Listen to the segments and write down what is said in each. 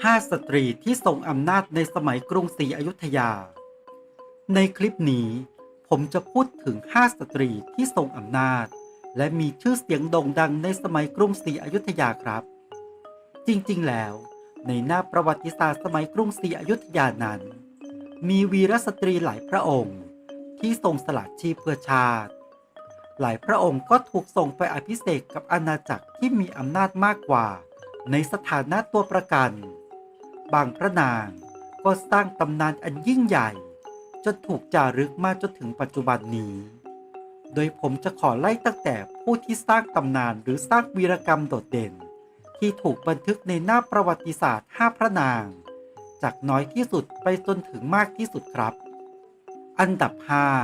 5 สตรีที่ทรงอำนาจในสมัยกรุงศรีอยุธยา ในคลิปนี้ผมจะพูดถึง 5 สตรีที่ทรงอำนาจ และมีชื่อเสียงโด่งดังในสมัยกรุงศรีอยุธยาครับ จริงๆ แล้ว ในหน้าประวัติศาสตร์สมัยกรุงศรีอยุธยานั้น มีวีรสตรีหลายพระองค์ ที่ทรงสละชีพเพื่อชาติ หลายพระองค์ก็ถูกส่งไปอภิเษกกับอาณาจักรที่มีอำนาจมากกว่า ในสถานะตัวประกัน บางพระนางก็สร้างตำนานอันยิ่งใหญ่ จนถูกจารึกมาจนถึงปัจจุบันนี้ โดยผมจะขอไล่ตั้งแต่ผู้ที่สร้างตำนานหรือสร้างวีรกรรมโดดเด่น ที่ถูกบันทึกในหน้าประวัติศาสตร์ 5 พระนาง จากน้อยที่สุดไปจนถึงมากที่สุดครับ อันดับ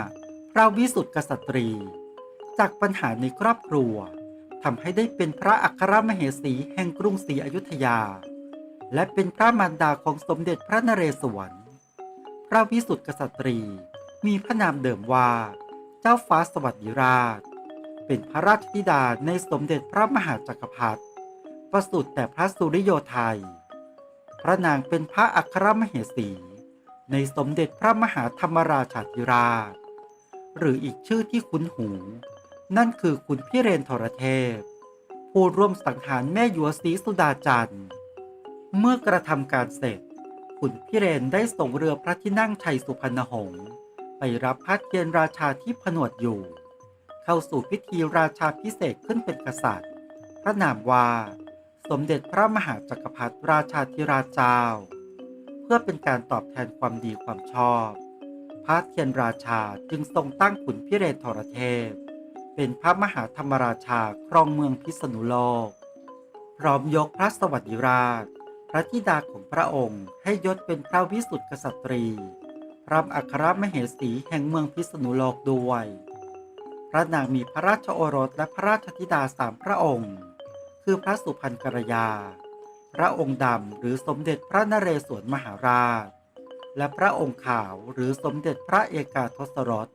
5 พระวิสุทธิกษัตรี จากปัญหาในครอบครัวทำให้ได้เป็นพระอัครมเหสีแห่งกรุงศรีอยุธยา และเป็นพระมารดาของสมเด็จพระนเรศวร พระวิสุทธิกษัตรี มีพระนามเดิมว่า เจ้าฟ้าสวัสดิราช เป็นพระราชธิดาในสมเด็จพระมหาจักรพรรดิประสูติแต่พระสุริโยไทย พระนางเป็นพระอัครมเหสี ในสมเด็จพระมหาธรรมราชาธิราช หรืออีกชื่อที่คุ้นหู นั่นคือคุณพิเรนทรเทพ ผู้ร่วมสังหารแม่หยวศรีสุดาจันทร์ เมื่อกระทำการเสร็จ ขุนพิเรนได้ส่งเรือพระที่นั่งชัยสุพรรณหงษ์ไปรับพระเทียนราชาที่ผนวดอยู่ เข้าสู่พิธีราชาพิเศษขึ้นเป็นกษัตริย์ พระนามว่า สมเด็จพระมหาจักรพรรดิราชาธิราชเจ้า เพื่อเป็นการตอบแทนความดีความชอบพระเทียนราชาจึงทรงตั้งขุนพิเรนทรเทพ เป็นพระมหาธรรมราชาครองเมืองพิษณุโลก พร้อมยกพระสวัสดิราช พระธิดาของพระองค์ให้ยศเป็นพระวิสุทธิกษัตรี พระอัครมเหสีแห่งเมืองพิษณุโลกด้วย พระนางมีพระราชโอรสและพระราชธิดาสามพระองค์ คือพระสุพรรณกัลยา พระองค์ดำหรือสมเด็จพระนเรศวรมหาราช และพระองค์ขาวหรือสมเด็จพระเอกาทศรส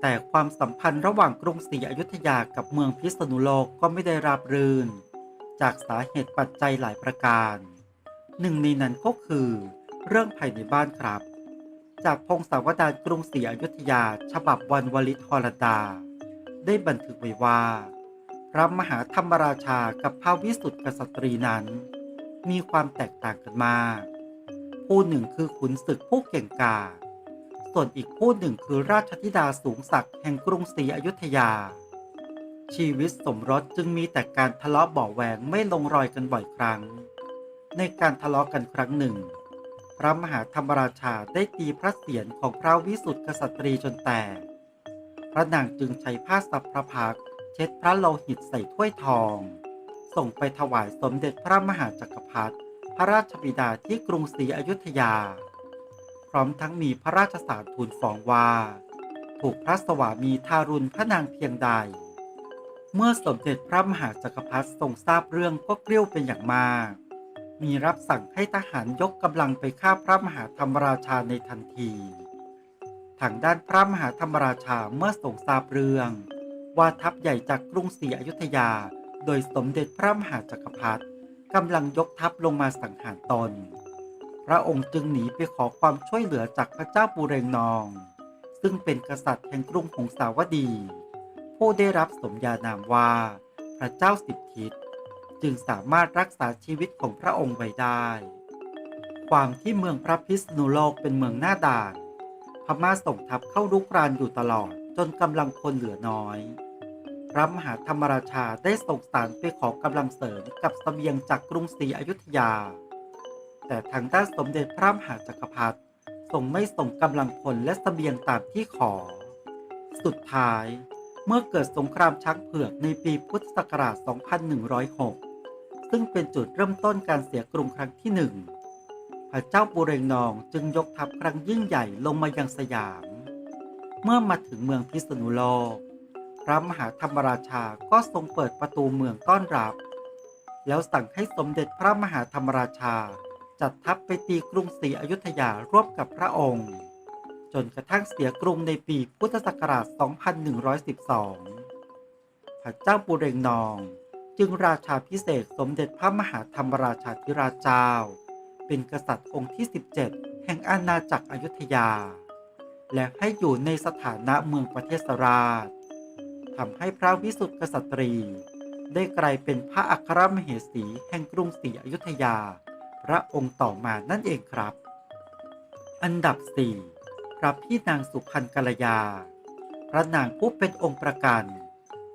แต่ความสัมพันธ์ระหว่างกรุงศรีอยุธยากับเมืองพิษณุโลกก็ไม่ได้ราบรื่น จากสาเหตุปัจจัยหลายประการ หนึ่งในนั้นก็คือ เรื่องภายในบ้านครับ จากพงศาวดารกรุงศรีอยุธยา ฉบับวันวลิตฮอลดา ได้บันทึกไว้ว่า พระมหาธรรมราชากับพระวิสุทธิกษัตรีนั้น มีความแตกต่างกันมาก ผู้หนึ่งคือขุนศึกผู้เก่งกาจส่วนอีกผู้หนึ่งคือราชธิดาสูงศักดิ์แห่งกรุงศรีอยุธยา ชีวิตสมรสจึงมีแต่การทะเลาะเบาแหวงไม่ลงรอยกันบ่อยครั้ง ในการทะเลาะกันครั้งหนึ่ง พระมหาธรรมราชาได้ตีพระเศียรของพระวิสุทธิกษัตรีจนแตก พระนางจึงใช้ผ้าสับพระพักเช็ดพระโลหิตใส่ถ้วยทอง ส่งไปถวายสมเด็จพระมหาจักรพรรดิพระราชบิดาที่กรุงศรีอยุธยา พร้อมทั้งมีพระราชสารทูลฟ้องว่า ถูกพระสวามีทารุณพระนางเพียงใด เมื่อสมเด็จพระมหาจักรพรรดิทรงทราบเรื่องก็เกลี้ยวเป็นอย่างมาก มีรับสั่งให้ทหารยกกำลังไปฆ่าพระมหาธรรมราชาในทันที ทางด้านพระมหาธรรมราชาเมื่อทรงทราบเรื่อง ว่าทัพใหญ่จากกรุงศรีอยุธยา โดยสมเด็จพระมหาจักรพรรดิกำลังยกทัพลงมาสังหารตน พระองค์จึงหนีไปขอความช่วยเหลือจากพระเจ้าปูเรงนอง ซึ่งเป็นกษัตริย์แห่งกรุงหงสาวดี ผู้ได้รับสมญานามว่าพระเจ้าสิบทิศ จึงสามารถรักษาชีวิตของพระองค์ไว้ได้ ความที่เมืองพระพิษณุโลกเป็นเมืองหน้าด่าน พม่าส่งทัพเข้ารุกรานอยู่ตลอดจนกำลังคนเหลือน้อย พระมหาธรรมราชาได้ส่งสารไปขอกำลังเสริมกับเสบียงจากกรุงศรีอยุธยา แต่ทางด้านสมเด็จพระมหาจักรพรรดิทรงไม่ส่งกำลังพลและเสบียงตามที่ขอ สุดท้ายเมื่อเกิดสงครามช้างเผือกในปีพุทธศักราช 2106 ซึ่งเป็นจุดเริ่มต้นการเสียกรุงครั้งที่หนึ่งพระเจ้าปุเรงนองจึงยกทัพครั้งยิ่งใหญ่ลงมายังสยาม เมื่อมาถึงเมืองพิษณุโลกพระมหาธรรมราชาก็ทรงเปิดประตูเมืองต้อนรับ แล้วสั่งให้สมเด็จพระมหาธรรมราชา จัดทัพไปตีกรุงศรีอยุธยาร่วมกับพระองค์ จนกระทั่งเสียกรุงในปีพุทธศักราช 2112 พระเจ้าปุเรงนอง จึงราชาพิเศษสมเด็จพระมหาธรรมราชาธิราชเจ้า เป็นกษัตริย์องค์ที่ 17 แห่งอาณาจักรอยุธยา และให้อยู่ในสถานะเมืองประเทศราชทำให้พระวิสุทธิกษัตรี ได้กลายเป็นพระอัครมเหสีแห่งกรุงศรีอยุธยา พระองค์ต่อมานั่นเองครับ อันดับ 4 พระพี่นางสุพรรณกัลยา พระนางผู้เป็นองค์ประกัน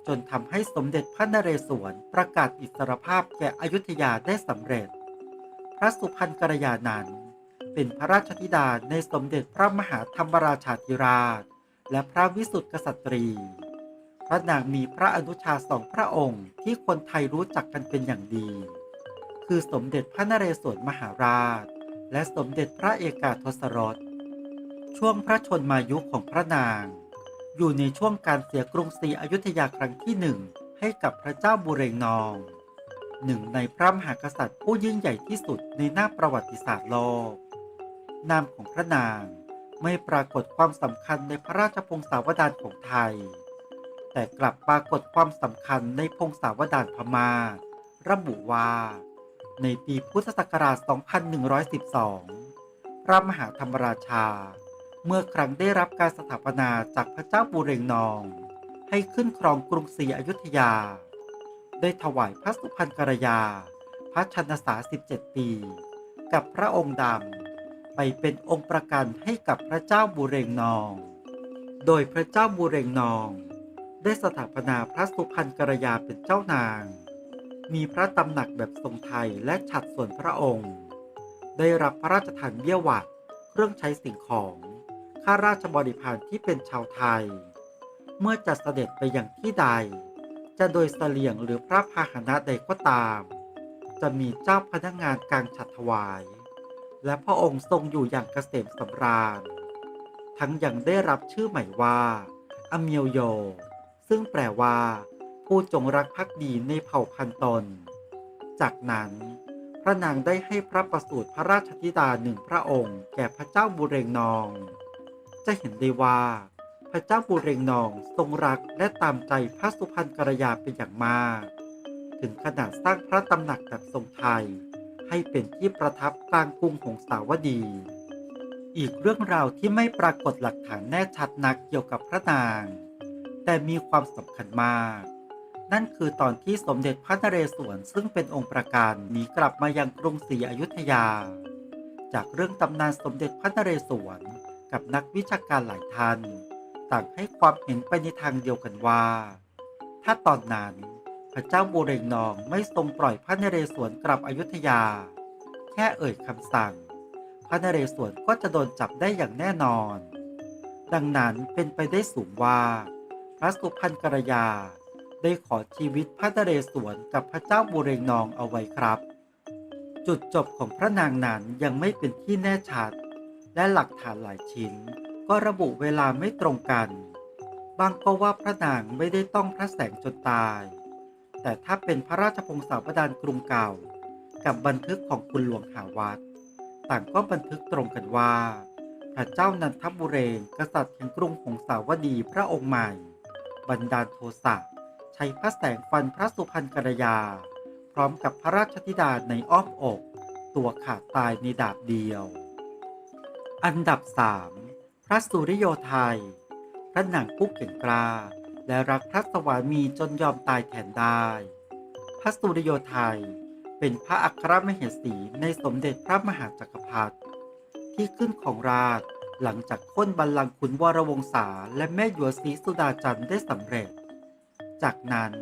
จนทำให้สมเด็จพระนเรศวรประกาศอิสรภาพแก่อยุธยาได้สำเร็จ พระสุพรรณกัลยานันเป็นพระราชธิดาในสมเด็จพระมหาธรรมราชาธิราช และพระวิสุทธิกษัตรี พระนางมีพระอนุชาสองพระองค์ที่คนไทยรู้จักกันเป็นอย่างดี คือสมเด็จพระนเรศวรมหาราช และสมเด็จพระเอกาทศรส ช่วงพระชนมายุของพระนาง อยู่ในช่วงการเสียกรุงศรีอยุธยาครั้งที่หนึ่งให้กับพระเจ้าบุเรงนอง หนึ่งในพระมหากษัตริย์ผู้ยิ่งใหญ่ที่สุดในหน้าประวัติศาสตร์โลก นามของพระนางไม่ปรากฏความสำคัญในพระราชพงศาวดารของไทย แต่กลับปรากฏความสำคัญในพงศาวดารพมา่า ระบุว่า ในปีพุทธศักราช 2112 พระมหาธรรมราชา เมื่อครั้งได้รับการสถาปนาจากพระเจ้าบุเรงนอง ให้ขึ้นครองกรุงศรีอยุธยา ได้ถวายพระสุพรรณกรยา พระชนสา17 ปี กับพระองค์ดำไปเป็นองค์ประกันให้กับพระเจ้าบุเรงนอง โดยพระเจ้าบุเรงนอง ได้สถาปนาพระสุพรรณกรยาเป็นเจ้านาง มีพระตำหนักแบบทรงไทยและฉัดส่วนพระองค์ ได้รับพระราชทานเบี้ยหวัดเครื่องใช้สิ่งของ ข้าราชบริพารที่เป็นชาวไทย เมื่อจะเสด็จไปอย่างที่ใด จะโดยเสลียงหรือพระพาหนะใดก็ตาม จะมีเจ้าพนักงานกลางฉัดถวาย และพระองค์ทรงอยู่อย่างเกษมสำราญ ทั้งยังได้รับชื่อใหม่ว่าอเมียวโย ซึ่งแปลว่า ผู้จงรักภักดีในเผ่าพันธุ์ตน จากนั้นพระนางได้ให้พระประสูติพระราชธิดาหนึ่งพระองค์ แก่พระเจ้าบุเรงนอง จะเห็นได้ว่า พระเจ้าบุเรงนองทรงรักและตามใจพระสุพรรณกรยาเป็นอย่างมาก ถึงขนาดสร้างพระตำหนักแบบทรงไทย ให้เป็นที่ประทับกลางกรุงของสาวดี อีกเรื่องราวที่ไม่ปรากฏหลักฐานแน่ชัดนักเกี่ยวกับพระนาง แต่มีความสำคัญมากนั่นคือตอนที่สมเด็จพระนเรศวรซึ่งเป็นองค์ประการหนีกลับมายังกรุงศรีอยุธยา จากเรื่องตำนานสมเด็จพระนเรศวร กับนักวิชาการหลายท่านต่างให้ความเห็นไปในทางเดียวกันว่า ถ้าตอนนั้นพระเจ้าบุเรงนองไม่ทรงปล่อยพระนเรศวรกลับอยุธยา แค่เอ่ยคำสั่ง พระนเรศวรก็จะโดนจับได้อย่างแน่นอน ดังนั้นเป็นไปได้สูงว่าพระสุพรรณกรยา ได้ขอชีวิตพระนเรศวรกับพระเจ้าบุเรงนองเอาไว้ครับ จุดจบของพระนางนั้นยังไม่เป็นที่แน่ชัด และหลักฐานหลายชิ้น ก็ระบุเวลาไม่ตรงกัน บางก็ว่าพระนางไม่ได้ต้องพระแสงจนตาย แต่ถ้าเป็นพระราชพงศาวดารกรุงเก่า กับบันทึกของคุณหลวงหาวัดต่างก็บันทึกตรงกันว่า พระเจ้านันทบุเรงกษัตริย์แห่งกรุงหงสาวดีพระองค์ใหม่ บันดาลโทสะใช้พระแสงฟันพระสุพรรณกรยา พร้อมกับพระราชธิดาในอ้อมอก ตัวขาดตายในดาบเดียว อันดับ 3 พระสุริโยไทย พระนางผู้เก่งกล้าและรักพระสวามีจนยอมตายแทนได้ พระสุริโยไทย เป็นพระอัครมเหสีในสมเด็จพระมหาจักรพรรดิที่ขึ้นของราชหลังจากพ้นบัลลังก์ขุนวรวงศาและแม่หยวศรีสุดาจันทร์ได้สำเร็จ จากนั้น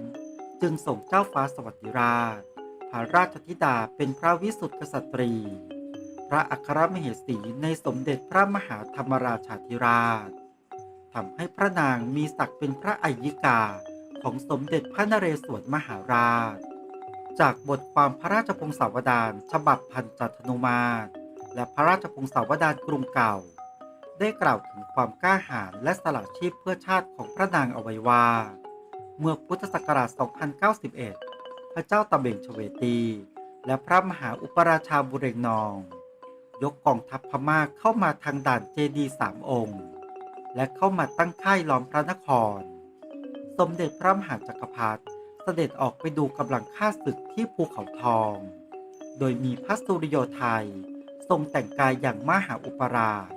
จึงส่งเจ้าฟ้าสวัสดิราช พระราชธิดาเป็นพระวิสุทธิกษัตรี พระอัครมเหสีในสมเด็จพระมหาธรรมราชาธิราชทำให้พระนางมีศักดิ์เป็นพระอัยิกาของสมเด็จพระนเรศวรมหาราช จากบทความพระราชพงศาวดารฉบับพันจัตนุมาตรและพระราชพงศาวดารกรุงเก่า ได้กล่าวถึงความกล้าหาญและสละชีพเพื่อชาติของพระนางเอาไว้ว่า เมื่อพุทธศักราช 2091 พระเจ้าตะเบงชเวตี และพระมหาอุปราชาบุเรงนอง ยกกองทัพพม่าเข้ามาทางด่านเจดีสามองค์ และเข้ามาตั้งค่ายล้อมพระนคร สมเด็จพระมหาจักรพรรดิเสด็จออกไปดูกำลังฆ่าศึกที่ภูเขาทอง โดยมีพระสุริโยไทย ทรงแต่งกายอย่างมหาอุปราช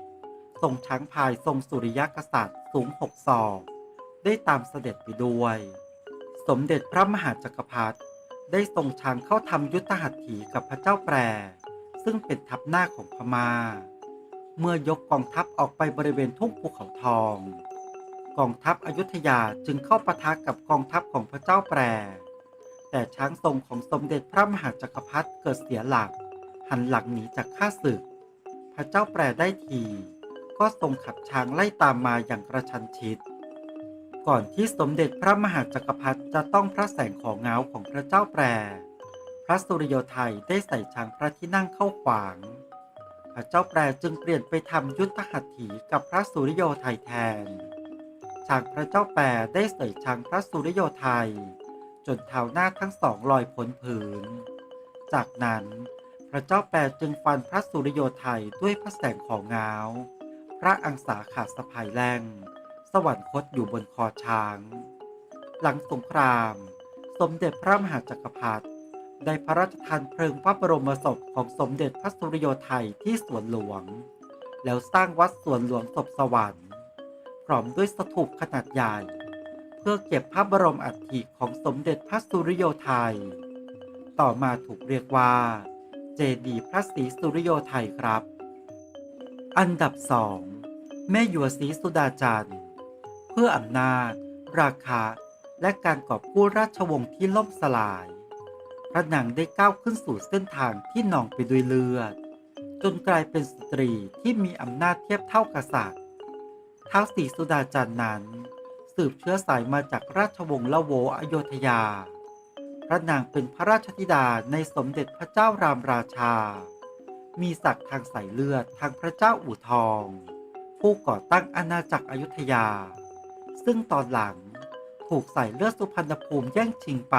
ทรงช้างพายทรงสุริยกษัตริย์สูงหกศอกได้ตามเสด็จไปด้วย สมเด็จพระมหาจักรพรรดิได้ทรงช้างเข้าทำยุทธหัตถีกับพระเจ้าแปร ซึ่งเป็นทัพหน้าของพมา่า เมื่อยกกองทัพออกไปบริเวณทุ่งภูเขาทอง กองทัพอยุธยาจึงเข้าปะทะกับกองทัพของพระเจ้าแปร แต่ช้างทรงของสมเด็จพระมหาจักรพรรดิเกิดเสียหลัก หันหลังหนีจากข้าศึก พระเจ้าแปรได้ที ก็ทรงขับช้างไล่ตามมาอย่างกระชันชิดก่อนที่สมเด็จพระมหาจักรพรรดิจะต้องพระแสงของเงาของพระเจ้าแปร พระสุริโยไทยได้ใส่ช้างพระที่นั่งเข้าขวาง พระเจ้าแปรจึงเปลี่ยนไปทำยุทธหัตถีกับพระสุริโยไทยแทน ช้างพระเจ้าแปรได้เสยช้างพระสุริโยไทย จนเท้าหน้าทั้งสองลอยพ้นผืน จากนั้นพระเจ้าแปรจึงฟันพระสุริโยไทยด้วยพระแสงของเงาพระอังสาขาดสะพายแรงสวรรคตอยู่บนคอช้าง หลังสงคราม สมเด็จพระมหาจักรพรรดิ ได้พระราชทานเพลิงพระบรมศพของสมเด็จพระสุริโยไทยที่สวนหลวง แล้วสร้างวัดสวนหลวงศพสวรรค์พร้อมด้วยสถูปขนาดใหญ่ เพื่อเก็บพระบรมอัฐิของสมเด็จพระสุริโยไทย ต่อมาถูกเรียกว่า เจดีย์พระศรีสุริโยไทยครับ อันดับสองแม่หยวศรีสุดาจันทร์ เพื่ออำนาจ ราคาและการกอบกู้ราชวงศ์ที่ล่มสลาย ระนางได้ก้าวขึ้นสู่เส้นทางที่หนองไปด้วยเลือด จนกลายเป็นสตรีที่มีอำนาจเทียบเท่ากษัตริย์ท้าวศรีสุดาจันทร์นั้น สืบเชื้อสายมาจากราชวงศ์ละโวอโยธยา พระนางเป็นพระราชธิดาในสมเด็จพระเจ้ารามราชา มีศักดิ์ทางสายเลือดทางพระเจ้าอู่ทอง ผู้ก่อตั้งอาณาจักรอยุธยา ซึ่งตอนหลังถูกใส่เลือดสุพรรณภูมิแย่งชิงไป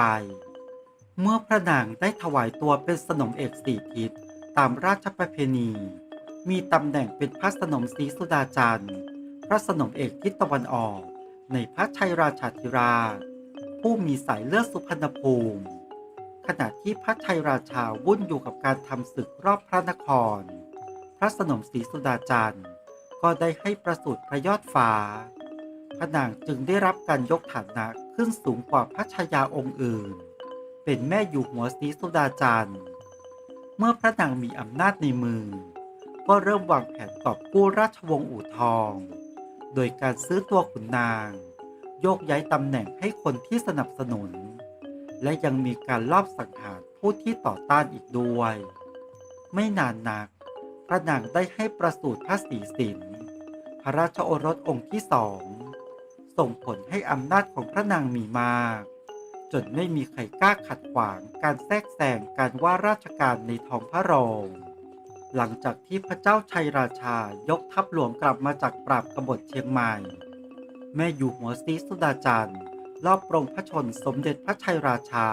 เมื่อพระนางได้ถวายตัวเป็นสนมเอกสี่ทิศตามราชประเพณี มีตำแหน่งเป็นพระสนมศรีสุดาจันทร์ พระสนมเอกทิศตะวันออก ในพระชัยราชาธิราช ผู้มีสายเลือดสุพรรณภูมิขณะที่พระชัยราชาวุ่นอยู่กับการทำศึกรอบพระนคร พระสนมศรีสุดาจันทร์ก็ได้ให้ประสูติพระยอดฟ้า พระนางจึงได้รับการยกฐานะขึ้นสูงกว่าพระชายาองค์อื่น เป็นแม่อยู่หัวศรีสุดาจันทร์เมื่อพระนางมีอำนาจในมือ ก็เริ่มวางแผนกอบกู้ราชวงศ์อู่ทอง โดยการซื้อตัวขุนนาง โยกย้ายตำแหน่งให้คนที่สนับสนุน และยังมีการลอบสังหารผู้ที่ต่อต้านอีกด้วย ไม่นานนัก พระนางได้ให้ประสูติพระศรีสินพระราชโอรสองค์ที่สองส่งผลให้อำนาจของพระนางมีมาก จนไม่มีใครกล้าขัดขวางการแทรกแซงการว่าราชการในท้องพระโรง หลังจากที่พระเจ้าชัยราชายกทัพหลวงกลับมาจากปราบกบฏเชียงใหม่ แม่อยู่หัวศรีสุดาจันทร์รอบปรงพระชนสมเด็จพระชัยราชา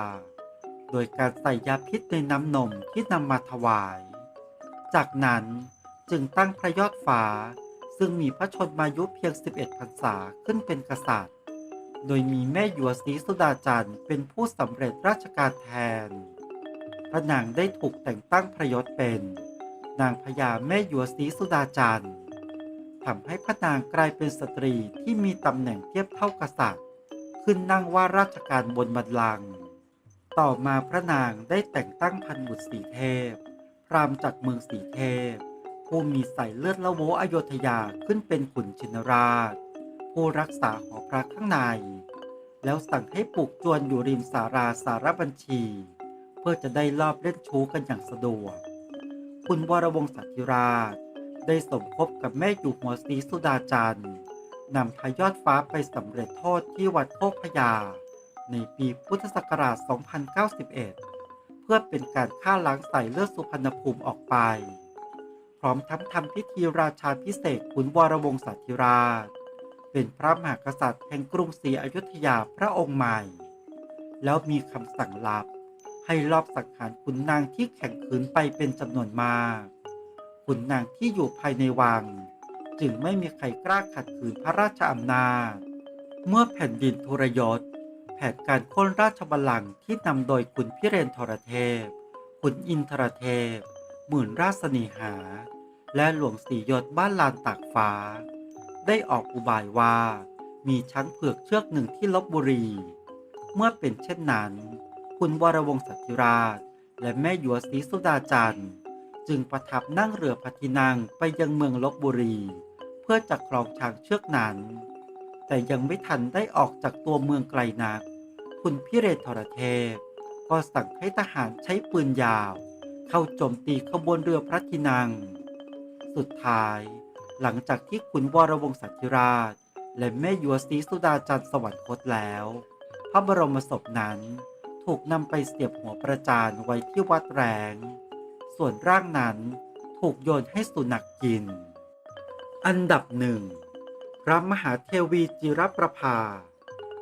โดยการใส่ยาพิษในน้ำนมที่นำมาถวาย จากนั้นจึงตั้งพระยอดฟ้า ซึ่งมีพระชนมายุเพียง 11พรรษาขึ้นเป็นกษัตริย์ โดยมีแม่หยวศรีสุดาจันทร์เป็นผู้สำเร็จราชการแทน พระนางได้ถูกแต่งตั้งพระยศเป็น นางพญาแม่หยวศรีสุดาจันทร์ทำให้พระนางกลายเป็นสตรีที่มีตำแหน่งเทียบเท่ากษัตริย์ ขึ้นนั่งว่าราชการบนบัลลังก์ต่อมาพระนางได้แต่งตั้งพันบุตรสีเทพ พรามจากเมืองสีเทพ ผู้มีสายเลือดละโวอโยธยาขึ้นเป็นขุนชินราช ผู้รักษาหอพระข้างใน แล้วสั่งให้ปลูกจวนอยู่ริมสาราสารบัญชี เพื่อจะได้ลอบเล่นชู้กันอย่างสะดวก คุณวรวงศ์สัตธิราช ได้สมภพกับแม่อยู่หัวศรีสุดาจันทร์นำพระยอดฟ้าไปสำเร็จโทษที่วัดโคกพญาในปีพุทธศักราช 2091 เพื่อเป็นการฆ่าล้างใสายเลือดสุพรรณภูมิออกไป พร้อมทั้งทำพิธีราชาพิเศษขุนวรวงศ์สัตธิราช เป็นพระมหากษัตริย์แห่งกรุงศรีอยุธยาพระองค์ใหม่ แล้วมีคำสั่งลับให้ลอบสังหารขุนนางที่แข่งขืนไปเป็นจำนวนมากขุนนางที่อยู่ภายในวัง จึงไม่มีใครกล้าขัดขืนพระราชอำนาจ เมื่อแผ่นดินทุรยศ แผนการโค่นราชบัลลังก์ที่นำโดยขุนพิเรนทรเทพขุนอินทรเทพ หมื่นราชเสน่หา และหลวงสียศบ้านลานตากฟ้า ได้ออกอุบายว่า มีช้างเผือกเชือกหนึ่งที่ลบบุรี เมื่อเป็นเช่นนั้น คุณวรวงศ์สัติราช และแม่หยวศรีสุดาจันทร์ จึงประทับนั่งเรือพระที่นั่งไปยังเมืองลบบุรี เพื่อจะครองช้างเชือกนั้น แต่ยังไม่ทันได้ออกจากตัวเมืองไกลนัก คุณพิเรนทรเทพ ก็สั่งให้ทหารใช้ปืนยาว เข้าโจมตีขบวนเรือพระที่นั่ง สุดท้าย หลังจากที่คุณวรวงศ์สัตธิราช และแม่หยวศรีสุดาจันทร์สวรรคตแล้ว พระบรมศพนั้นถูกนำไปเสียบหัวประจานไว้ที่วัดแรง ส่วนร่างนั้นถูกโยนให้สุนัขกิน อันดับหนึ่งพระมหาเทวีจิรประภา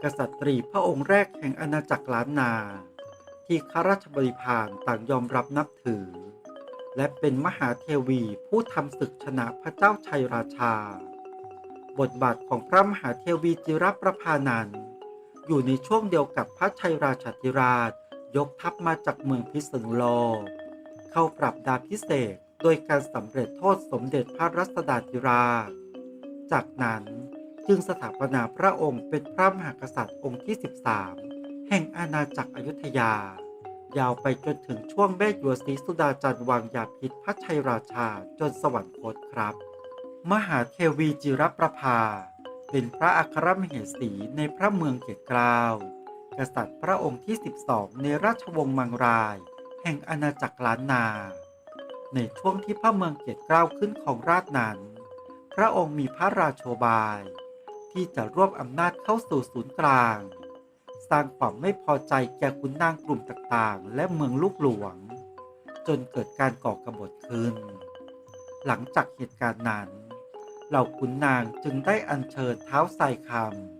กษัตรีพระองค์แรกแห่งอาณาจักรล้านนา ที่ข้าราชบริพารต่างยอมรับนับถือ และเป็นมหาเทวีผู้ทำศึกชนะพระเจ้าชัยราชา บทบาทของพระมหาเทวีจิรประภานันอยู่ในช่วงเดียวกับพระชัยราชาธิราช ยกทัพมาจากเมืองพิษณุโลกเข้าปรับดาพิเศษโดยการสำเร็จโทษสมเด็จพระรัศดาธิราช จากนั้นจึงสถาปนาพระองค์เป็นพระมหากษัตริย์องค์ที่ 13 แห่งอาณาจักรอยุธยา ยาวไปจนถึงช่วงแม่หยวศรีสุดาจันทร์วางยาพิษพระชัยราชาจนสวรรคตครับ มหาเทวีจิรประภา เป็นพระอัครมเหสีในพระเมืองเกียรติกล้ากษัตริย์พระองค์ที่ 12 ในราชวงศ์มังราย แห่งอาณาจักรล้านนา ในช่วงที่พระเมืองเกียรติกล้าขึ้นของราชนั้น พระองค์มีพระราโชบาย ที่จะรวบอำนาจเข้าสู่ศูนย์กลาง สร้างความไม่พอใจแก่ขุนนางกลุ่มต่างๆ และเมืองลูกหลวง จนเกิดการก่อกบฏขึ้น หลังจากเหตุการณ์นั้น เหล่าขุนนางจึงได้อัญเชิญเท้าไซค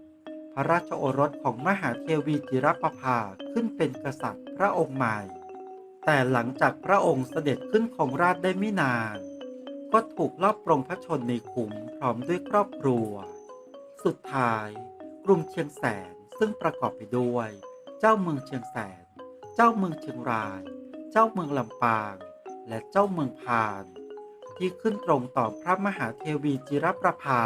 ำพระราชโอรสของมหาเทวีจิรประภาขึ้นเป็นกษัตริย์พระองค์ใหม่ แต่หลังจากพระองค์เสด็จขึ้นของราชได้ไม่นาน ก็ถูกลอบปรงพระชนในขุมพร้อมด้วยครอบครัว สุดท้ายกรุงเชียงแสน ซึ่งประกอบไปด้วย เจ้าเมืองเชียงแสน เจ้าเมืองเชียงราย เจ้าเมืองลำปาง และเจ้าเมืองพาน ที่ขึ้นตรงต่อพระมหาเทวีจิรประภา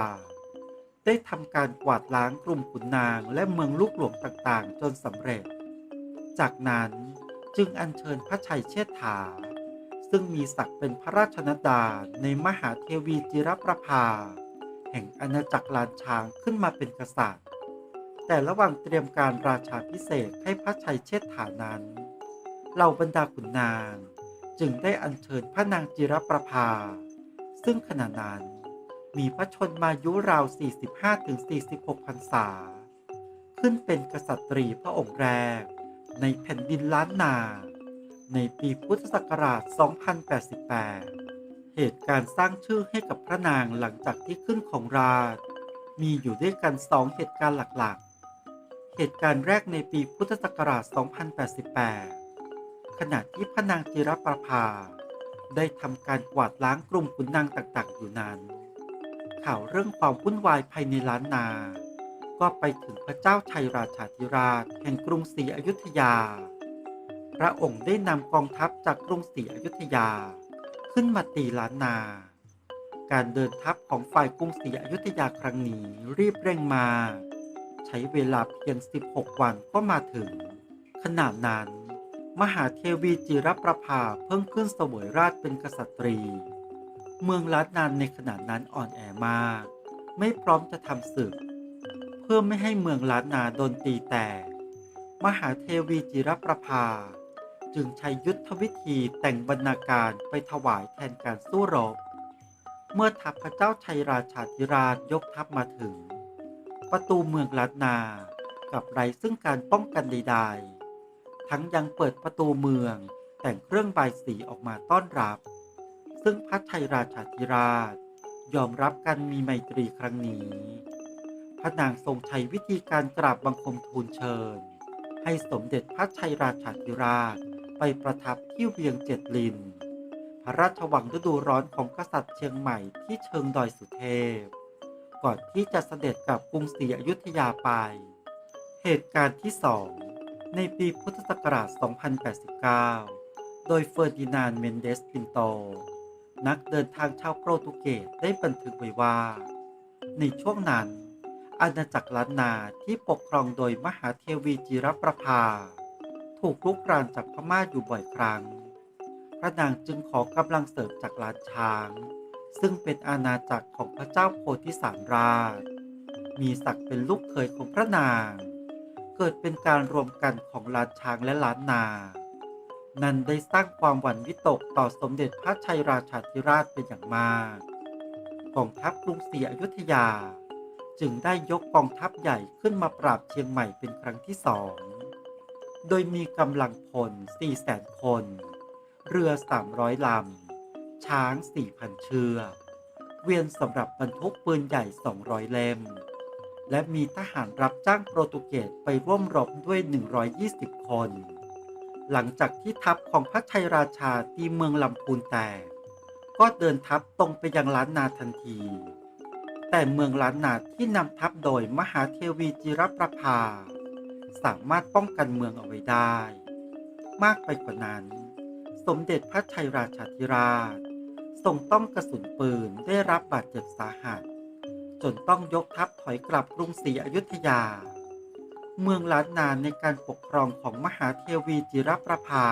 ได้ทำการกวาดล้างกลุ่มขุนนางและเมืองลูกหลวงต่างๆ จนสำเร็จ จากนั้นจึงอัญเชิญพระชัยเชษฐา ซึ่งมีศักดิ์เป็นพระราชนดาในมหาเทวีจิรประภา แห่งอาณาจักรลานช้างขึ้นมาเป็นกษัตริย์ แต่ระหว่างเตรียมการราชาพิเศษให้พระชัยเชษฐานั้น เหล่าบรรดาขุนนาง จึงได้อัญเชิญพระนางจิรประภา ซึ่งขณะนั้นมีพระชนมายุราว 45-46พรรษา ขึ้นเป็นกษัตริย์พระองค์แรก ในแผ่นดินล้านนา ในปีพุทธศักราช 2088 เหตุการณ์สร้างชื่อให้กับพระนางหลังจากที่ขึ้นของราชมีอยู่ด้วยกันสองเหตุการณ์หลักๆ เหตุการณ์แรกในปีพุทธศักราช 2088 ขณะที่พระนางจิรประภา ได้ทำการกวาดล้างกลุ่มขุนนางต่างๆ อยู่นั้น ข่าวเรื่องความวุ่นวายภายในล้านนา ก็ไปถึงพระเจ้าชัยราชาธิราชแห่งกรุงศรีอยุธยา พระองค์ได้นำกองทัพจากกรุงศรีอยุธยา ขึ้นมาตีล้านนาการเดินทัพของฝ่ายกรุงศรีอยุธยาครั้งนี้รีบเร่งมา ใช้เวลาเพียง 16 วันก็มาถึง ขณะนั้น มหาเทวีจิรประภาเพิ่งขึ้นเสวยราชเป็นกษัตรี เมืองล้านนานในขณะนั้นอ่อนแอมาก ไม่พร้อมจะทำศึก เพื่อไม่ให้เมืองล้านนาโดนตีแตก มหาเทวีจิรประภา จึงใช้ยุทธวิธีแต่งบรรณาการไปถวายแทนการสู้รบ เมื่อทัพพระเจ้าชัยราชาธิราชยกทัพมาถึง ประตูเมืองล้านนากับไรซึ่งการป้องกันใด ๆ ทั้งยังเปิดประตูเมืองแต่งเครื่องบายสีออกมาต้อนรับ ซึ่งพระชัยราชาธิราช ยอมรับการมีไมตรีครั้งนี้ พระนางทรงใช้วิธีการกราบบังคมทูลเชิญ ให้สมเด็จพระชัยราชาธิราชไปประทับที่เวียงเจ็ดลิน พระราชวังฤดูร้อนของกษัตริย์เชียงใหม่ที่เชิงดอยสุเทพ ก่อนที่จะเสด็จกลับกรุงศรีอยุธยาไป เหตุการณ์ที่สองในปีพุทธศักราช 2089 โดยเฟอร์ดินานด์เมนเดสปินโต นักเดินทางชาวโปรตุเกสได้บันทึกไว้ว่า ในช่วงนั้น อาณาจักรล้านนาที่ปกครองโดยมหาเทวีจิรประภา ถูกลุกรานจากพม่าอยู่บ่อยครั้ง พระนางจึงขอกำลังเสริมจากล้านช้าง ซึ่งเป็นอาณาจักรของพระเจ้าโพธิสารราช มีศักดิ์เป็นลูกเขยของพระนาง เกิดเป็นการรวมกันของล้านช้างและล้านนา นั้นได้สร้างความหวั่นวิตกต่อสมเด็จพระชัยราชาธิราชเป็นอย่างมากกองทัพกรุงศรีอยุธยา จึงได้ยกกองทัพใหญ่ขึ้นมาปราบเชียงใหม่เป็นครั้งที่สอง โดยมีกำลังพล400,000 คน เรือ 300 ลำ ช้าง 4,000 เชือกเวียนสำหรับบรรทุกปืนใหญ่ 200 เล่ม และมีทหารรับจ้างโปรตุเกสไปร่วมรบด้วย 120 คน หลังจากที่ทัพของพระชัยราชาตีเมืองลำพูนแตก ก็เดินทัพตรงไปยังล้านนาทันที แต่เมืองล้านนาที่นำทัพโดยมหาเทวีจิรประภา สามารถป้องกันเมืองเอาไว้ได้ มากไปกว่านั้น สมเด็จพระชัยราชาธิราช ทรงต้องกระสุนปืนได้รับบาดเจ็บสาหัส จนต้องยกทัพถอยกลับกรุงศรีอยุธยา เมืองล้านนาในการปกครองของมหาเทวีจิรประภา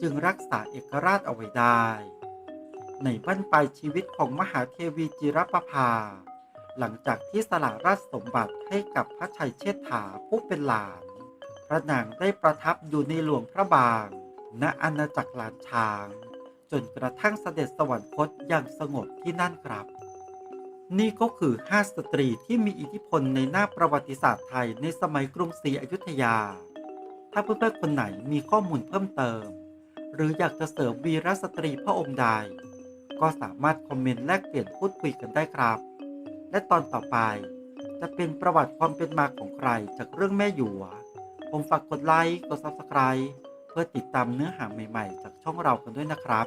จึงรักษาเอกราชเอาไว้ได้ ในบั้นปลายชีวิตของมหาเทวีจิรประภา หลังจากที่สละราชสมบัติให้กับพระชัยเชษฐาผู้เป็นหลาน พระนางได้ประทับอยู่ในหลวงพระบาง ณอาณาจักรลานช้าง จนกระทั่งเสด็จสวรรคตอย่างสงบที่นั่นครับ นี่ก็คือ 5 สตรีที่มีอิทธิพลในหน้าประวัติศาสตร์ไทยในสมัยกรุงศรีอยุธยา ถ้าเพื่อนๆคนไหนมีข้อมูลเพิ่มเติม หรืออยากจะเสริมวีรสตรีพระองค์ใด ก็สามารถคอมเมนต์แลกเปลี่ยนพูดคุยกันได้ครับ และตอนต่อไปจะเป็นประวัติความเป็นมาของใครจากเรื่องแม่หยวผมฝากกดไลค์ กด Subscribe เพื่อติดตามเนื้อหาใหม่ ๆ จากช่องเรากันด้วยนะครับ